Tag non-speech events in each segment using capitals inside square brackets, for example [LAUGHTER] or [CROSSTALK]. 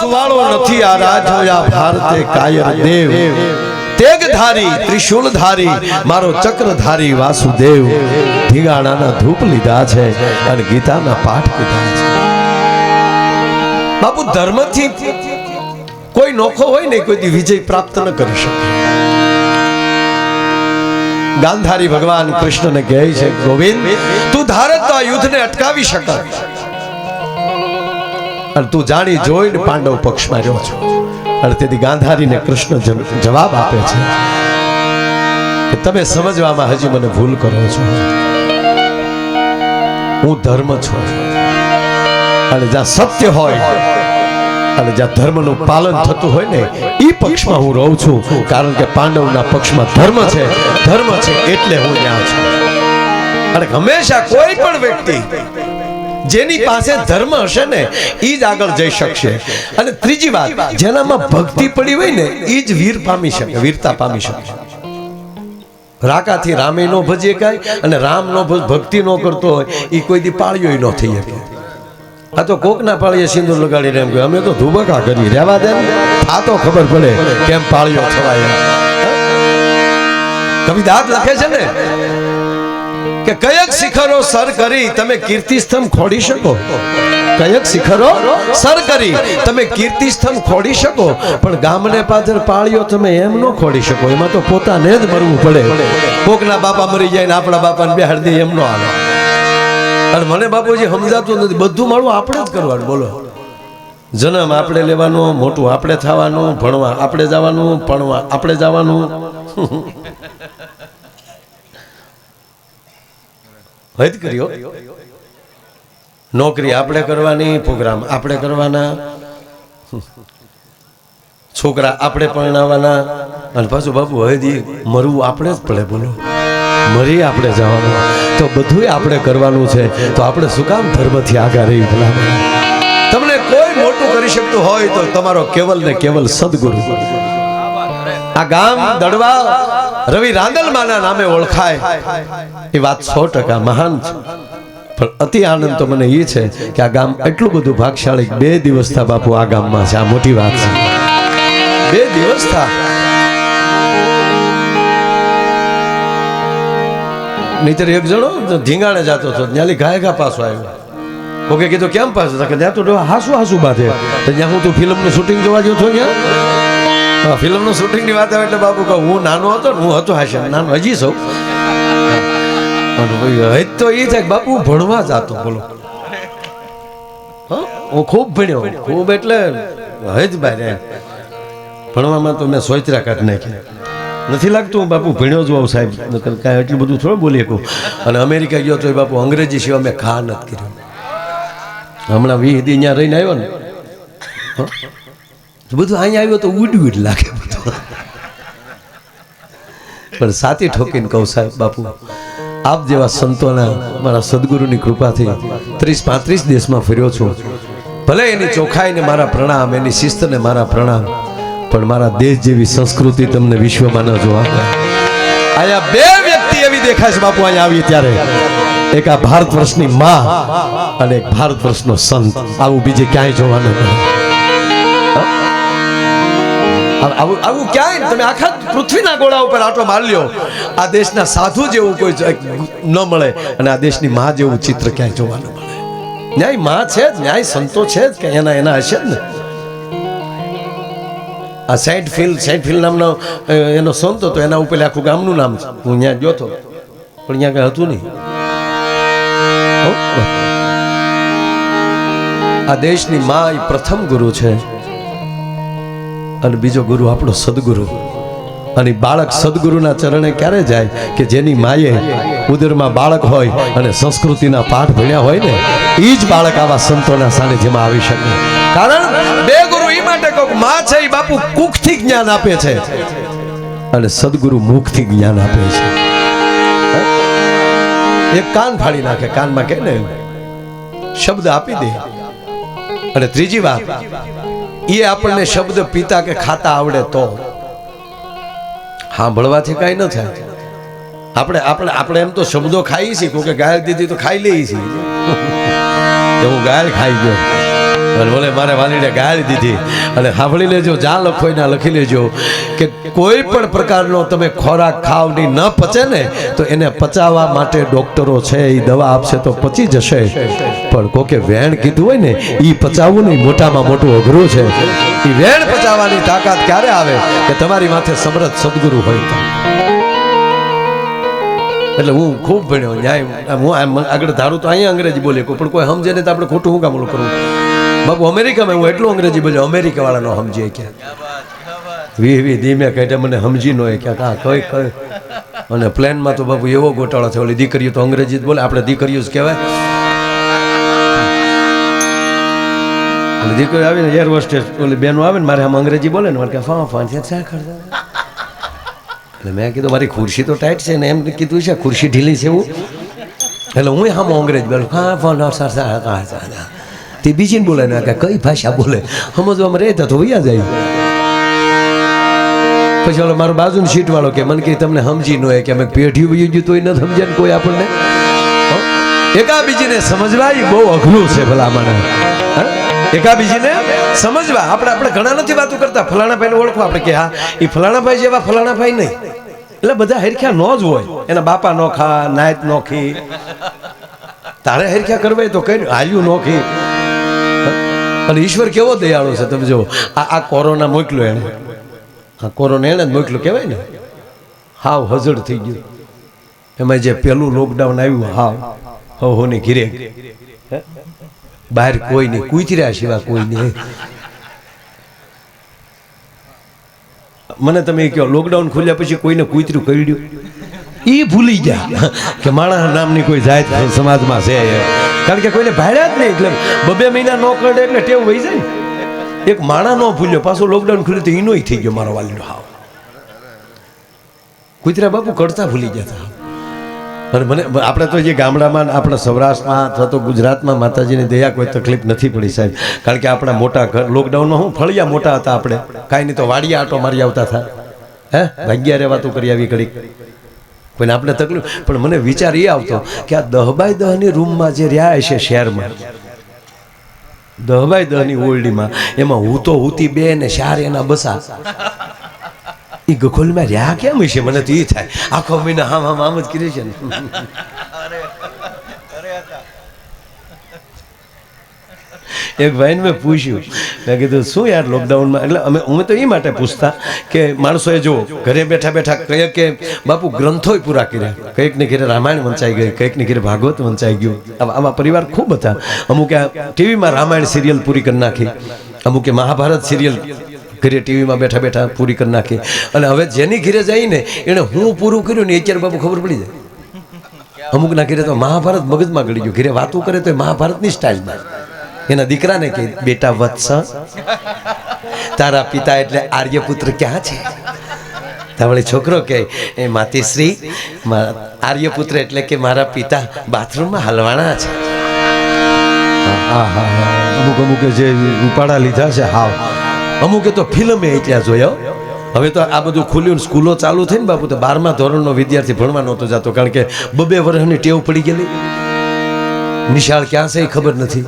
સુવાળો નથી આ રાજ ભારતે કાયર દેવ. તેગધારી ત્રિશુલધારી મારો ચક્રધારી વાસુદેવ. ધીગાણાના ધૂપ લીધા છે અને ગીતાના પાઠ લીધા છે. બાપુ, ધર્મથી કોઈ નોખો હોય ને કોઈ વિજય પ્રાપ્ત ન કરી શકે. ગાંધારી ભગવાન કૃષ્ણને કહે છે, ગોવિંદ, તું ધારત આ યુદ્ધને અટકાવી શક અને તું જાણી, જોઈને પાંડવ પક્ષમાં રહ્યો છો. અને તેથી ગાંધારીને કૃષ્ણ જવાબ આપે છે કે તમે સમજવામાં હજી મને ભૂલ કરો છો. હું ધર્મ છું. અને જ્યાં સત્ય હોય, અને જ્યાં ધર્મનું પાલન થતું હોય ને એ પક્ષમાં હું રહું છું. કારણ કે પાંડવના પક્ષમાં ધર્મ છે ધર્મ છે એટલે હું ત્યાં છું. અને હંમેશા કોઈ પણ વ્યક્તિ જેની પાસે ધર્મ હશે ને એ જ આગળ જઈ શકશે. અને ત્રીજી વાત જેનામાં ભક્તિ પડી હોય ને એ જ વીર પામી શકે વીરતા પામી શકે. રાકાથી રામે નો ભજીએ કાય અને રામ નો ભજ- ભક્તિ નો કરતો હોય એ કોઈ દી પાળ્યો ન થઈ શકે. આ તો કોક ના પાળીએ સિંદૂર લગાડીને એમ કહ્યું અમે તો ધુબકા કરી રહેવા દે આ તો ખબર પડે કેમ પાળ્યો છવાય કવિ દાદ લખે છે ને? કે કયક શિખરો સર કરી તમે કીર્તિસ્તંભ ખોડી શકો? કયક શિખરો સર કરી તમે કીર્તિસ્તંભ ખોડી શકો? પણ ગામને પાછળ પાળ્યો તમે એમ ન ખોડી શકો. એમાં તો પોતાને જ મરવું પડે. કોકના બાપા મરી જાય ને આપણા બાપાને બે હળદી એમ ન આવે અને મને બાપુજી સમજાતું નથી. બધું મારું આપણે જ કરવાનું. બોલો. જન્મ આપણે લેવાનો, મોટું આપણે થવાનું, ભણવા આપણે જવાનું, ભણવા આપણે જવાનું. હદ કર્યો નોકરી આપણે કરવાની, પ્રોગ્રામ આપણે કરવાના. છોકરા આપણે પરણાવવાના. અને પાછું બાપુ, હજી મરવું આપણે જ પડે બોલો. મરી આપણે જવાનું. તો બધું આપણે કરવાનું છે. તો આપણે શું કામ ધર્મથી આગળ રહી તમને કોઈ મોટું કરી શકતું હોય તો તમારો કેવલ ને કેવલ સદગુરુ. આ ગામ દડવા રવિ રાંદલમાના નામે ઓળખાય. એ વાત સો ટકા મહાન છે. પણ અતિ આનંદ તો મને એ છે કે આ ગામ એટલું બધું ભાગશાળી બે દિવસ થા બાપુ આ ગામમાં છે. આ મોટી વાત છે. બે દિવસ થા. નહીતર એક જણો ધીંગાણે જતો હતો. ત્યાંથી ગાય ગા પાછો આવ્યો. ઓકે કીધું, કેમ પાછો? ત્યાં તો હાસુ હાસુ બાધે. ત્યાં હું તું ફિલ્મનું શૂટિંગ જોવા ગયો છો ત્યાં ફિલ્મનું શૂટિંગની વાત આવે એટલે બાપુ કહું, હું નાનો હતો ને, હું હતો હશે, નાનો હજી સૌ હજ તો એ છે બાપુ ભણવા જતો, બોલો. હું ખૂબ ભણ્યો, ખૂબ એટલે હજ એમ ભણવામાં તો મેં સોચરા કાઢ નાખ્યા. નથી લાગતું હું બાપુ ભણ્યો જ હોઉં સાહેબ કાંઈ એટલું બધું થોડું બોલી શકું અને અમેરિકા ગયો તો એ બાપુ અંગ્રેજી સિવાય મેં ખા નથી કર્યું. હમણાં વીસ દી અહીંયા રહીને આવ્યો ને? તો બધું અહીંયા આવ્યો તો ઉડ ઉડ લાગે બધું. પણ સાતી ઠોકીને કહું સાહેબ, બાપુ, આપ જેવા સંતોના મારા સદગુરુની કૃપાથી ત્રીસ પાંત્રીસ દેશમાં ફર્યો છું. ભલે એની ચોખાઈને મારા પ્રણામ, એની શિસ્તને મારા પ્રણામ, પણ મારા દેશ જેવી સંસ્કૃતિ તમને વિશ્વમાં ન જોવા. અહીંયા બે વ્યક્તિ એવી દેખાય છે બાપુ, અહીંયા આવી ત્યારે. એક આ ભારત વર્ષની માં અને એક ભારત વર્ષનો સંત. આવું બીજે ક્યાંય જોવાનું ન મળે. આવું- આવું ક્યાંય તમે આખા પૃથ્વીના ગોળા ઉપર આટો મારી લ્યો. આ દેશના સાધુ જેવું કોઈ ન મળે અને આ દેશની માં જેવું ચિત્ર ક્યાંય જોવા ન મળે. ન્યાયમાં છે જ, ન્યાય સંતો છે જ, કે એના એના હશે જ ને? આ સેન્ટ ફિલ સેન્ટ ફિલ નામનો એનો સંત હતો, એના ઉપર આખું ગામનું નામ હું ત્યાં ગયો હતો પણ ત્યાં કઈ હતું નહીં. આ દેશની માં એ પ્રથમ ગુરુ છે. અને બીજો ગુરુ આપણો સદગુરુ. અને બાળક સદગુરુના ચરણે ક્યારે જાય કે જેની માએ ઉદરમાં બાળક હોય અને સંસ્કૃતિના પાઠ ભણ્યા હોય ને એ જ બાળક આવા સંતોના સાનિધ્યમાં આવી શકે. કારણ બે ગુરુ એ માટે કહું માં છે એ બાપુ કુખથી જ્ઞાન આપે છે. અને સદગુરુ મુખથી જ્ઞાન આપે છે. એક કાન ફાડી નાખે, કાનમાં કે ને, શબ્દ આપી દે. અને ત્રીજી વાત એ આપણને શબ્દ પીતા કે ખાતા આવડે તો. સાંભળવાથી કાંઈ ન થાય. આપણે આપણે આપણે એમ તો શબ્દો ખાઈએ છીએ. કે ગાયલ દીધી તો ખાઈ લઈએ છીએ. [LAUGHS] હું ગાયલ ખાઈ ગયો. અને બોલે, મારે વાલીને ગાળી દીધી. અને સાંભળી લેજો, જ્યાં લખો એના લખી લેજો કે કોઈ પણ પ્રકારનો તમે ખોરાક ખાવની પચે ને, તો એને પચાવવા માટે ડોક્ટરો છે એ દવા આપશે તો પચી જશે. પણ કોકે વેણ કીધું હોય ને એ પચાવવું નહીં, મોટામાં મોટું અઘરું છે. એ વેણ પચાવવાની તાકાત ક્યારે આવે? કે તમારી માથે સમરથ સદગુરુ હોય તો. એટલે હું ખૂબ ભણ્યો, ન્યાય હું આગળ ધારું તો અહીંયા અંગ્રેજી બોલે પણ કોઈ સમજે ને તો આપણે ખોટું હું કામ કરવું? બાપુ અમેરિકામાં હું એટલું અંગ્રેજી બોલ્યો અમેરિકા વાળા ન ક્યાં કે વી વી ધીમે કહેટે મને સમજી નો ક્યાં હા કઈ કઈ. અને પ્લેનમાં તો બાપુ એવો ગોટાળો થયો ઓલી દીકરીઓ તો અંગ્રેજી જ બોલે આપણે દીકરીઓ જ કહેવાય. દીકરી આવીને એર હોસ્ટેસ ઓલી બેનો આવે ને મારે આમ અંગ્રેજી બોલે ને મારે કે ફા ફા છે કરતા એટલે મેં કીધું મારી ખુરશી તો ટાઈટ છે ને એમ કીધું છે ખુરશી ઢીલી છે એવું. એટલે હું હામ અંગ્રેજ બોલું હા ફોન સર સર તે બીજીને બોલે ને કે કઈ ભાષા બોલે સમજવામાં રહેતા તો વૈયા જાય પછી ઓલો મારો બાજુનો સીટ વાળો કે, મને કે તમને સમજી ન હોય કે અમે પેઢી વયું ગયું તોય ન સમજે ને કોઈ આપણને. એકા બીજીને સમજવા એ બહુ અઘરું છે ભલા મને એકાબીજીને સમજવા. આપણે આપણે ઘણા નથી વાતો કરતા. ફલાણા ભાઈને ઓળખો આપણે કે, હા એ ફલાણા ભાઈ જેવા ફલાણા ભાઈ નહીં. એટલે બધા હરખ્યા નો જ હોય. એના બાપા નોખા નાયત નોખી તારે હરખ્યા કરવા તો કઈ હાલ્યું નોખી અને ઈશ્વર કેવો દયાળો છે, તમે જો આ આ કોરોના મોકલ્યો એને આ કોરોના એને જ મોકલ્યો, કહેવાય ને? હાવ હજડ થઈ ગયું. એમાં જે પેલું લોકડાઉન આવ્યું, હાવ. હો હોની ઘીરે. બહાર કોઈ નહીં, કૂતર્યા સિવાય કોઈ નહીં. મને તમે કહો લોકડાઉન ખુલ્યા પછી કોઈને કૂતરું કરડ્યું એ ભૂલી ગયા કે માણસ નામની કોઈ જાત સમાજમાં છે. એમ. કારણ કે કોઈને ભાડ્યા જ નહીં એટલે બબે મહિના ન કરે એટલે ટેવ વહી જાય. એક માણા ન ભૂલ્યો, પાછો લોકડાઉન ખુલ્યું તો એનોય થઈ ગયો મારો વાલીનો હાવ. કુતરા બાપુ કરતા ભૂલી ગયા હતા. અને મને આપણે તો જે ગામડામાં, આપણા સૌરાષ્ટ્રમાં અથવા તો ગુજરાતમાં માતાજીની દયા કોઈ તકલીફ નથી પડી સાહેબ. કારણ કે આપણા મોટા ઘર લોકડાઉનમાં હું ફળિયા મોટા હતા આપણે. કાંઈ નહીં તો વાડિયા આટો મારી આવતા હતા. હે? ભાગ્યા રે વાતો કરી આવી ઘડીક. કોઈને આપણે તકલીફ પણ મને વિચાર એ આવતો કે આ દહ બાય દહની રૂમમાં જે રહ્યા છે શહેરમાં દહ બાય દહની ઓરડીમાં, એમાં હું તો હુતી બે ને શાર એના બસા. એ ગખોલમાં રહ્યા કેમ છે મને તો એ થાય. આખો મહિના આમ આમ આમ જ કરે છે ને. એક ભાઈને મેં પૂછ્યું. મેં કીધું, શું યાર લોકડાઉનમાં એટલે અમે અમે તો એ માટે પૂછતા કે માણસોએ જો ઘરે બેઠા બેઠા કહે કે, બાપુ, ગ્રંથોય પૂરા કર્યા. કંઈક ને ઘરે રામાયણ વંચાઈ ગઈ કંઈક ને ઘરે ભાગવત વંચાઈ ગયું. આવા પરિવાર ખૂબ હતા. અમુકે ટીવીમાં રામાયણ સિરિયલ પૂરી કરી નાખી. અમુકે મહાભારત સિરિયલ ઘરે ટીવીમાં બેઠા બેઠા પૂરી કરી નાખી. અને હવે જેની ઘરે જઈને એણે હું પૂરું કર્યું ને અત્યારે બાપુ ખબર પડી જાય. અમુકના ઘરે તો મહાભારત મગજમાં ગળી ગયું. ઘરે વાતો કરે તો મહાભારતની સ્ટાઇલમાં એના દીકરાને કે બેટા વત્સ તારા પિતા એટલે આર્યપુત્ર ક્યાં છે? તમારી છોકરો કે એ માતીશ્રી મા- આર્યપુત્ર એટલે કે મારા પિતા બાથરૂમમાં હલવાણા છે. હા હા હા. અમુક અમુકે જે ઉપાડા લીધા છે હાવ. અમુકે તો ફિલ્મે ત્યાં જોયો. હવે તો આ બધું ખુલ્યું સ્કૂલો ચાલુ થઈ ને બાપુ તો બારમા ધોરણનો વિદ્યાર્થી ભણવા નહોતો જતો કારણ કે બબે વર્ષની ટેવ પડી ગયેલી. નિશાળ ક્યાં છે એ ખબર નથી.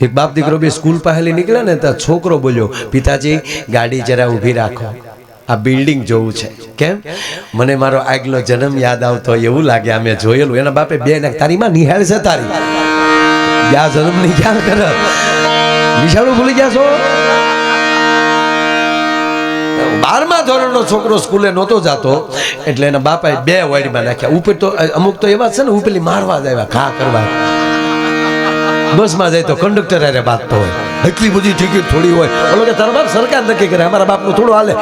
એક બાપ દીકરો બે સ્કૂલ પહેલી નીકળે ને ત્યાં છોકરો બોલ્યો, પિતાજી, ગાડી જરા ઊભી રાખો. આ બિલ્ડિંગ જોવું છે. કેમ? મને મારો આગલો જન્મ યાદ આવતો એવું લાગે અમે જોયેલું. એના બાપે બે ને તારી માં નિહાળ છે તારી. યા જન્મની ક્યાં કર નિશાળું ભૂલી ગયા છો? બારમા ધોરણનો છોકરો સ્કૂલે નહોતો જતો, એટલે એના બાપાએ બે વાડીમાં નાખ્યા. ઉપર તો અમુક તો એવા છે ને ઉપરલી મારવા જ આવ્યા, ઘા કરવા. બસમાં જાય તો કંડક્ટર અરે બાંધતો હોય. એટલી બધી ટિકિટ થોડી હોય. બોલો કે તારા બાપ સરકાર નક્કી કરે, અમારા બાપનું થોડું હાલે.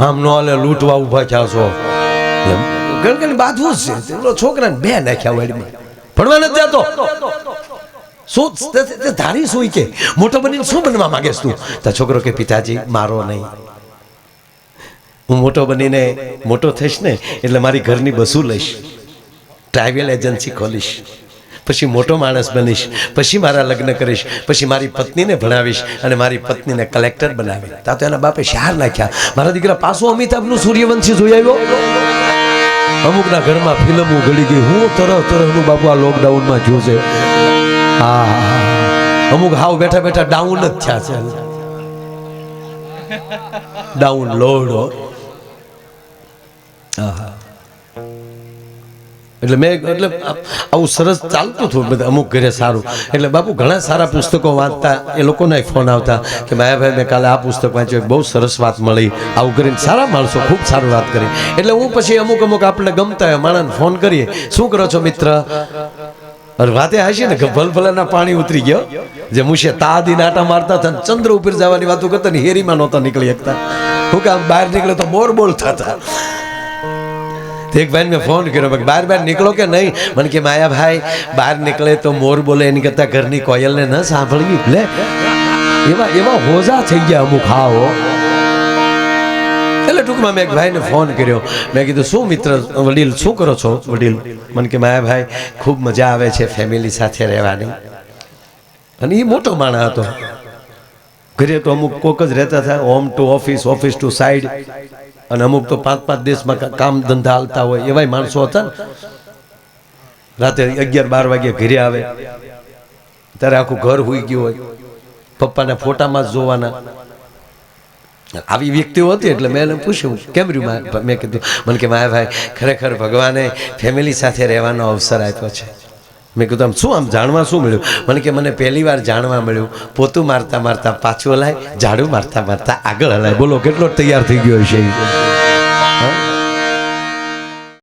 આમ ન હાલે, લૂંટવા ઊભા થયા છો. એમ. કારણ બાંધવું જ છે. છોકરાને બે નાખ્યા વાડીમાં. ભણવા નથી જતો. શું ધારી શું કે? મોટો બનીને શું બનવા માંગે તું? તો છોકરો કે, પિતાજી, મારો નહીં. હું મોટો બનીને મોટો થઈશ ને, એટલે મારી ઘરની બસું લઈશ. ટ્રાવેલ એજન્સી ખોલીશ. પછી મોટો માણસ બનીશ, પછી મારા લગ્ન કરીશ, પછી મારી પત્નીને ભણાવીશ અને મારી પત્નીને કલેક્ટર બનાવી તા તો એના બાપે શાર નાખ્યા. મારા દીકરા પાછો અમિતાભનું સૂર્યવંશી જોઈ આવ્યો. અમુકના ઘરમાં ફિલ્મો ગળી ગઈ. હું તરહ તરહનું બાપુ આ લોકડાઉનમાં જોશે. હા અમુક હાવ બેઠા બેઠા ડાઉન જ થયા છે. ડાઉન લોડ એટલે મેં એટલે આવું સરસ ચાલતું હતું બધા, અમુક ઘરે સારું. એટલે બાપુ ઘણા સારા પુસ્તકો વાંચતા, એ લોકોના ફોન આવતા કે માયાભાઈ મેં કાલે આ પુસ્તક વાંચ્યું બહુ સરસ વાત મળી. આવું કરીને સારા માણસો ખૂબ સારું વાત કરી. એટલે હું પછી અમુક અમુક આપણને ગમતા હોય માણસને ફોન કરીએ. શું કરો છો મિત્ર? અરે વાતે હશે ને કે ભલભલાના પાણી ઉતરી ગયો. જે મુશે તાદી નાટા મારતા હતા ચંદ્ર ઉપર જવાની વાતો કરતા ને હેરીમાં નહોતા નીકળી શકતા. હું કામ બહાર નીકળે તો બોર બોલ થતા તો એક ભાઈ મેં ફોન કર્યો બાર બહાર નીકળો કે નહીં મને કે માયા ભાઈ બહાર નીકળે તો મોર બોલે એની કરતા ઘરની કોયલને ન સાંભળવી લે એવા એવા હોજા થઈ ગયા અમુક હાવો એટલે ટૂંકમાં મેં એક ભાઈને ફોન કર્યો મેં કીધું શું મિત્ર વડીલ શું કરો છો વડીલ મને કે માયા ભાઈ ખૂબ મજા આવે છે ફેમિલી સાથે રહેવાની અને એ મોટો માણસ હતો. ઘરે તો અમુક કોક જ રહેતા હતા home to office office to side અને અમુક તો પાંચ પાંચ દેશમાં કામ ધંધા હાલતા હોય, એવાય માણસો હતા ને. રાતે અગિયાર બાર વાગે ઘરે આવે. ત્યારે આખું ઘર હોઈ ગયું હોય. પપ્પાના ફોટામાં જોવાના. આવી વ્યક્તિઓ હતી એટલે મેં એને પૂછ્યું, કેમ રહ્યું મેં કીધું, મને કે માયા ભાઈ, ખરેખર ભગવાને ફેમિલી સાથે રહેવાનો અવસર આપ્યો છે. મેં કીધું આમ શું આમ જાણવા શું મળ્યું? મને કે મને પહેલી વાર જાણવા મળ્યું. પોતું મારતા મારતા પાછું હલાય ઝાડુ મારતા મારતા આગળ હલાય. બોલો કેટલો તૈયાર થઈ ગયો છે હા?